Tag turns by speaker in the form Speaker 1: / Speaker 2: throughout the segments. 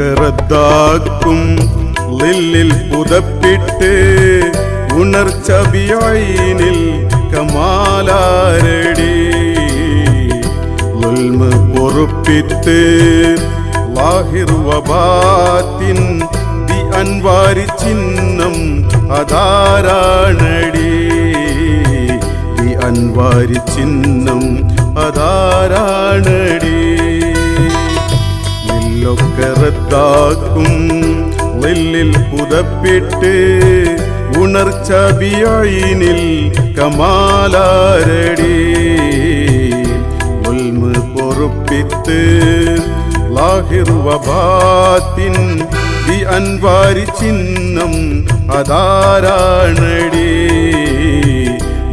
Speaker 1: റദ്ദാക്കും ലില്ലിൽ പുതപ്പിട്ട് ഉണർച്ചബിയായിനിൽ കമാലാരടി. ഉൽമ പൊറുപ്പിത്ത് ലാഹിർ വബാത്തിൻ ദി അൻവാരി ചിഹ്നം അതാരാണടി. ദി അൻവാരി ചിഹ്നം അതാരാണടി. നെല്ലൊക്കെ റദ്ദാക്കും. നെല്ലിൽ പുതപ്പിട്ട് ഉണർച്ചബിയായിനിൽ കമാലാരടി. ഉൽമ പൊറുപ്പിത്ത് ലാഹിർ വബാത്തിൻ ദി അൻവാരി ചിഹ്നം അതാരാണടി.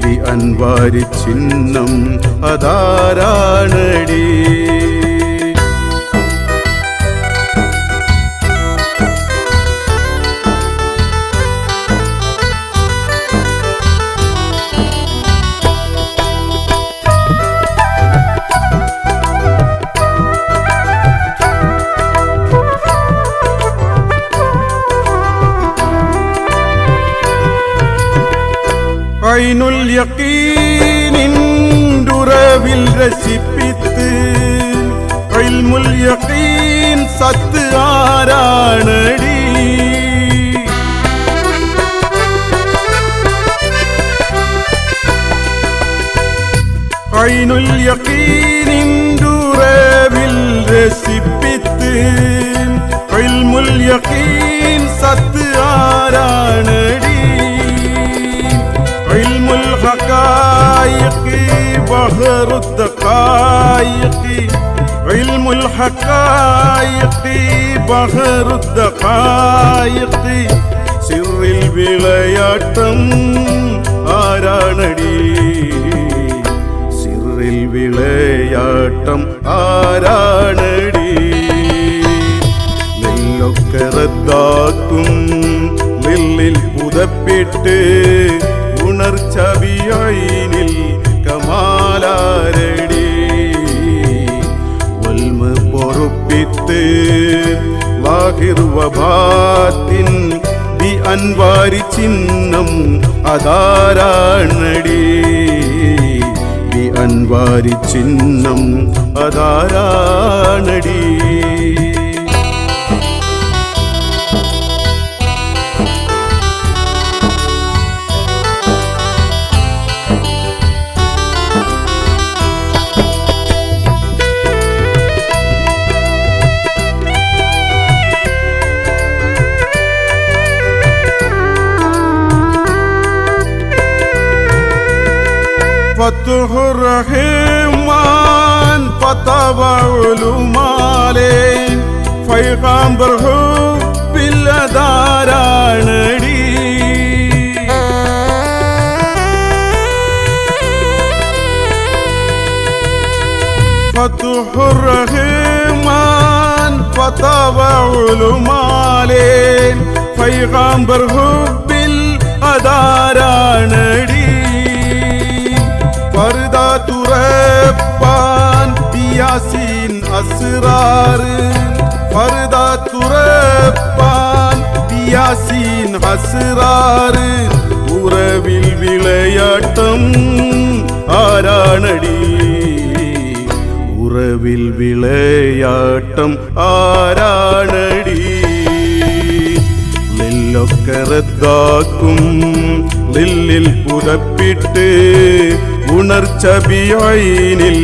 Speaker 1: ദി അൻവാരി ചിഹ്നം അതാരാണടി. இரவில் ரசிப்பித்து இல்முல் யகீன் சத்து ஆரானடி. ஐனுல் யகீனின்றுரவில் ரசிப்பித்து இல்முல் யகீன் சத்து ஆரானடி. இல்முல் ஹகாயிக் بحر الدقائق علم الحقائق بحر الدقائق سر البلاياتم ആരാണടി? സിറിൽ വിളയാട്ടം ആരാണടി? നെല്ലൊക്കെ റദ്ദാക്കും നെല്ലിൽ പുതപ്പിട്ട് ഉണർച്ചവിയായി നെല്ലിൽ കമാലാരടി. വൽമ പൊറുപ്പിത്ത് വാഹിർവാത്തിൻ ദി അൻവാരി ചിഹ്നം അതാരാണടി. ദി അൻവാരി ചിഹ്നം അതാരാണടി. الرحمن فطبعوا المالين فيغامبر بالداراني فتح الرحمن فطبعوا المالين فيغامبر بالداراني பருதா துறப்பான் பியாசின் அசுராறு பருதா துறப்பான் பியாசின் அசுராறு உறவில் விளையாட்டம் ஆராணடி ഉറവിൽ വിളയാട്ടം ആരാണടി നെല്ലൊക്കെ ലില്ലിൽ പുതപ്പിട്ട് ഉണർച്ചബിയായിനിൽ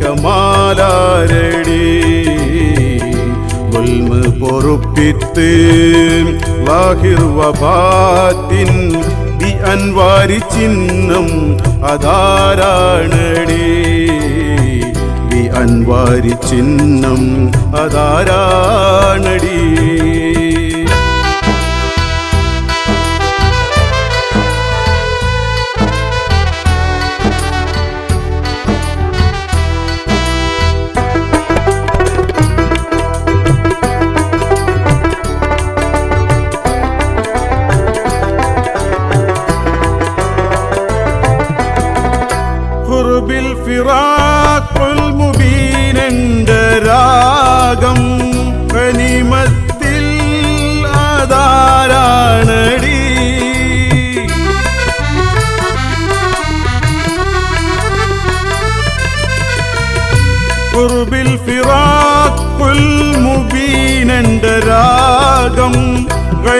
Speaker 1: കമാലാരടി. ഉൽമ പൊറുപ്പിത്ത് ലാഹിർ വബാത്തിൻ ദി അൻവാരി ചിഹ്നം അതാരാണടി. ദി അൻവാരി ചിഹ്നം അതാരാണടി.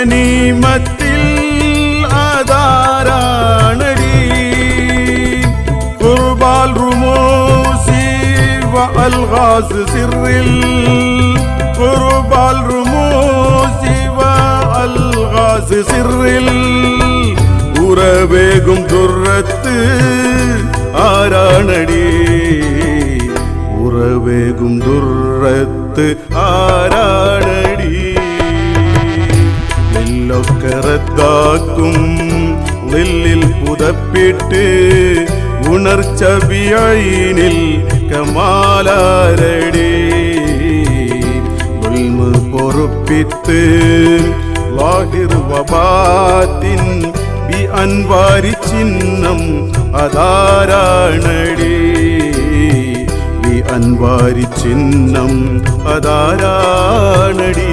Speaker 1: நீமத்தில் ஆதாரானடி. குர்பால் ருமோசி அல்காஸ் சிறில். குர்பால் ருமோசி அல்காஸ் சிறில். உறவேகும் துரத்து ஆரானடி. உறவேகும் துரத்து ஆரா റദ്ദാക്കും നെല്ലിൽ പുതപ്പിട്ട് ഉണർച്ച ബിയൈനിൽ കമാലാരടി. ഉൾമ് പൊറുപ്പിത്ത് ലാഹിർ വബാത്തിൻ ബി അൻവാരി ചിഹ്നം അതാരാണടി. ബി അൻവാരി ചിഹ്നം അതാരാണടി.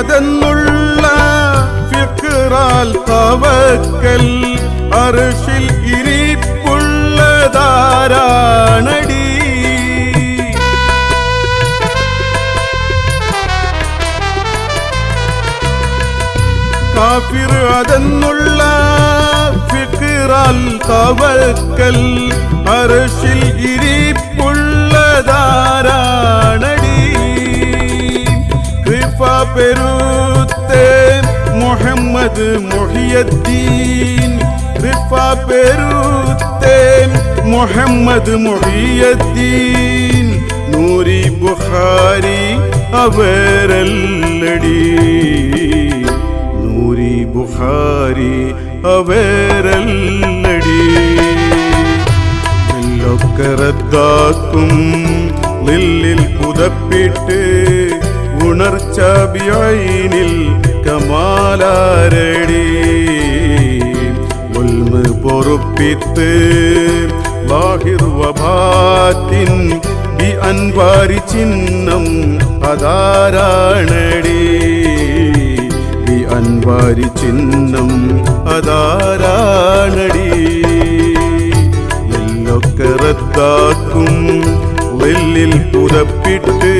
Speaker 1: അതെന്നുള്ള ഫിക്റാൽ തവക്കൽ അർഷിൽ ഇരിപ്പുള്ളതാരാണടി? കാഫിർ അതെന്നുള്ള ഫിക്റാൽ തവക്കൽ അർഷിൽ ഇരിപ്പുള്ളതാരാണടി പെരുത്തെ മുഹമ്മദ് മൊഹിയദ്ദീൻ. കൃപ പെരുത്തെ മുഹമ്മദ് മൊഹിയദ്ദീൻ. നൂരി ബുഖാരി അവരല്ലടി. നൂരി ബുഹാരി അവരല്ലടി. ൊക്കെ റദ്ദാക്കും നെല്ലിൽ പുതപ്പിട്ട് ഉണർച്ച കമാലാരടി. ഉൽമ് പൊറുപ്പിത്ത് ബാഹിർവഭാത്തിൻ ബി അൻവാരി ചിഹ്നം അതാരാണടി. ബി അൻവാരി ചിഹ്നം അതാരാണടി. എല്ലൊക്കെ റദ്ദാക്കും വെല്ലിൽ പുതപ്പിട്ട്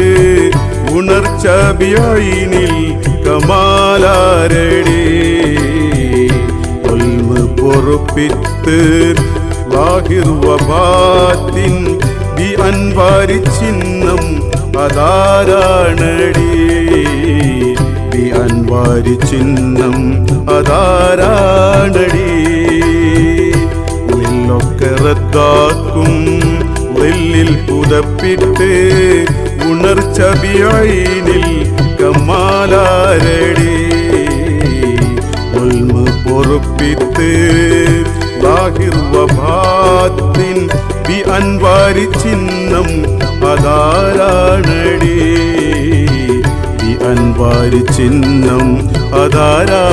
Speaker 1: ഉണർച്ച ബിയൈനിൽ കമാലാരടി. ഒൽമ് പൊറുപ്പിത്ത് ലാഹിർ വി അൻവാരി ചിഹ്നം അതാരാണടി. വി അൻവാരി ചിഹ്നം അതാരാണടി. നെല്ലൊക്കെ റദ്ദാക്കും വെല്ലിൽ പുതപ്പിട്ട് ഉണർച്ച ബിയൈനിൽ കമാലാരടി ഉൽമ പൊറുപ്പിത്ത് ലാഹിർ വഭാത്തിൻ ബി അൻവാരി ചിഹ്നം അതാരാണടി. ബി അൻവാരി ചിഹ്നം അതാരാ